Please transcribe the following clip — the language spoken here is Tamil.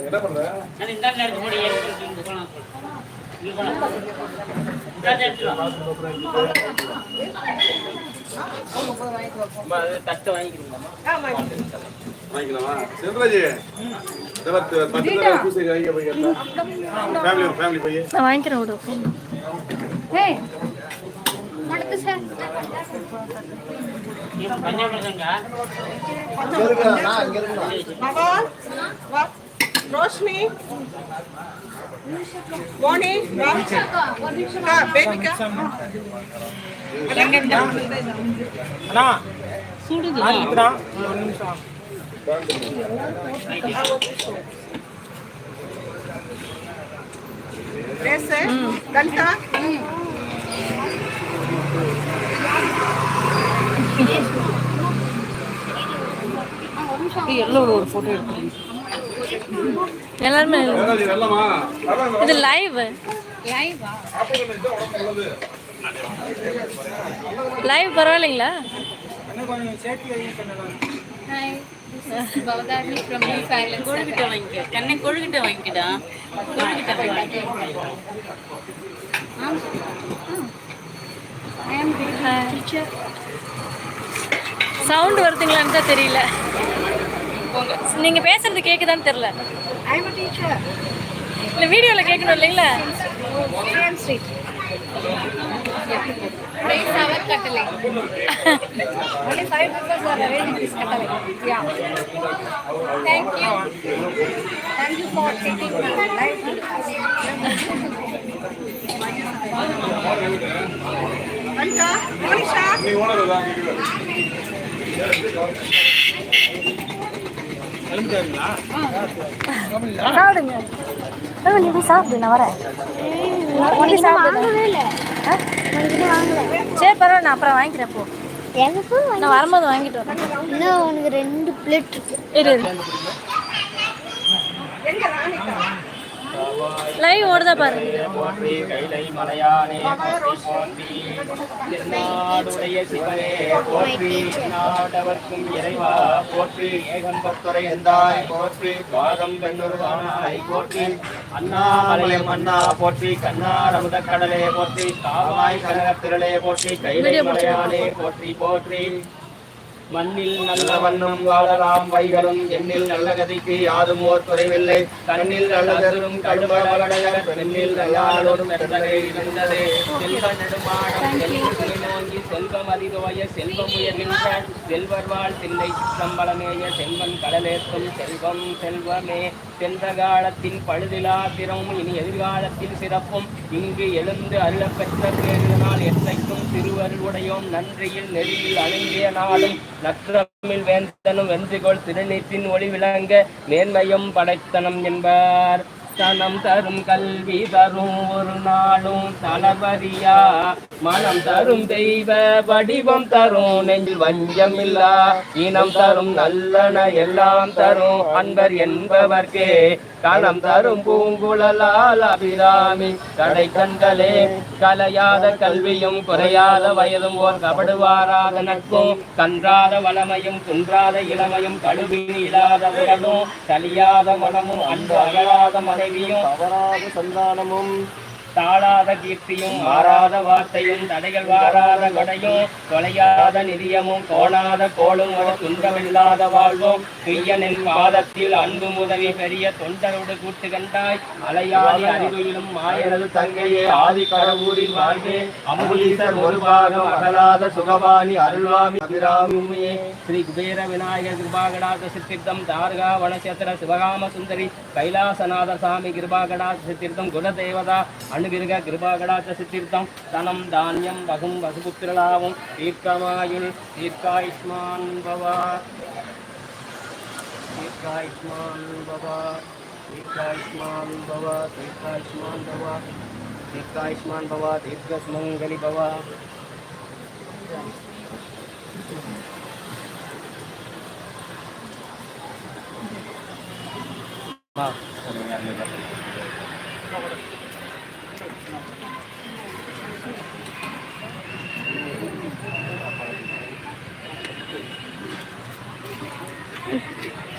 என்ன பண்ற அது இந்த நேரத்துக்கு இங்க போலாம் இங்க போலாம் வாங்கிக்கலாமா செல்வராஜ் வாங்கிக்கிறேன் விடு. ஏய் बाबा वाह रोशनी मोनी वाह हाँ बेबी का कैसे எல்லாருமே இது லைவ் லைவ் பரவாயில்லைங்களா? கொழுக்கிட்ட வாங்கிக்க. கண்ணை கொழுக்கிட்ட வாங்கிக்கடா. கொழுக்கிட்ட வாங்கிக்க. சவுண்டு வருதுங்களான்னு தான் தெரியல. நீங்கள் பேசுறது கேட்குதான்னு தெரில இல்லை வீடியோவில் கேட்கணும் இல்லைங்களா? Thank you. Thank you நீ ஓனர் தான் சாப்பிடுங்க நீ போய் சாப்பிடு நான் வரேன் சரி பரவாயில்ல நான் அப்புறம் வாங்கிக்கிறேன் போ எனக்கும் நான் வரும்போது வாங்கிட்டு வரேன் இன்னும் உனக்கு ரெண்டு பிளேட் இருக்கு இரு லைவ் ஓடுதா பாருங்க நாடவர்க்கும் இறைவா போற்றி ஏகம்பத்துறை போற்றி பெண்ணுருவானாய் போற்றி போற்றி கடலே போற்றி காவாய் கனகத்திரளே போற்றி கைலை மலையானே போற்றி போற்றி மண்ணில் நல்ல வண்ணம் வாழலாம். வைகளும் எண்ணில் நல்ல கதிக்கு யாதும் ஓர் குறைவில்லை. கண்ணில் நல்லதரும் கடுமடவடைய பெண்ணில் நல்லாளோடும் பெற்றதை இருந்ததே செல்வ நெடுமாடம் செல்வ நோங்கி செல்வம் அதிகோய செல்வம் உயர்கின்ற செல்வர் வாழ் தில்லை சிற்றம்பலமேய செல்வன் கடலேற்றும் செல்வம் செல்வமே. சென்ற காலத்தின் பழுதிலா திறமும் இனி எதிர்காலத்தில் சிறப்பும். இங்கு எழுந்து அருளப் பெற்ற பேரினால் எத்தைக்கும் திருவருளுடையோம். நன்றியில் நெறியில் அணுங்கிய நாளும் நற்றமிழ் வேந்தனும் வென்றுகோள் திருநீற்றின் ஒளி விளங்க நேர்மையும் படைத்தனம் என்பார். தனம் தரும் கல்வி தரும் ஒரு நாளும் தளபதியா. மனம் தரும் தெய்வ வடிவம் தரும் நெஞ்சில் வஞ்சம் இல்லா இனம் தரும் நல்லன எல்லாம் தரும் அன்பர் என்பவர்க்கே. களம் தரும் பூங்குழலால் அபிராமி. கடை கண்களே கலையாத கல்வியும் குறையாத வயதும் ஓர் கபடுவாராத நட்பும். கன்றாத வளமையும் குன்றாத இளமையும் கழுவி இல்லாத உடலும் கலியாத மனமும் அன்பு அகலாத மனைவியும் சந்தானமும் தாழாத கீர்த்தியும் மாறாத வார்த்தையும் தடைகள் வாராத கொடையும் தொலையாத நிதியமும் கோணாத கோளும் ஒரு துன்பமில்லாத வாழ்வும் துய்யனின் பாதத்தில் அன்பு உதவி பெரிய தொண்டரோடு கூட்டு கண்டாய். அலையாதி அறிவுயிலும் மாயனது தங்கையே ஆதி கடவுரில் வாழ்வே. அம்புலீசர் ஒரு பாகம் அகலாத சுகபாணி அருள்வாமி அபிராமியே ஸ்ரீ குபேர விநாயகர் கிருபாகடாத சித்திர்த்தம் தாரகா வனசேத்திர சிவகாம சுந்தரி கைலாசநாத சாமி கிருபாகடாத சித்திர்த்தம் குலதேவதா அன் அணுகிருக கிருபாகடாச்ச சித்தீர்த்தம் தனம் தானியம் வகும் வசுபுத்திரலாவும் தீர்க்கமாயுள் தீர்க்காயுஷ்மான் பவா. தீர்க்காயுஷ்மான் பவா. தீர்க்காயுஷ்மான் பவா. தீர்க்காயுஷ்மான் பவா. தீர்க்காயுஷ்மான் பவா. தீர்க்கஸ்மங்கலி பவா. வா Thank you.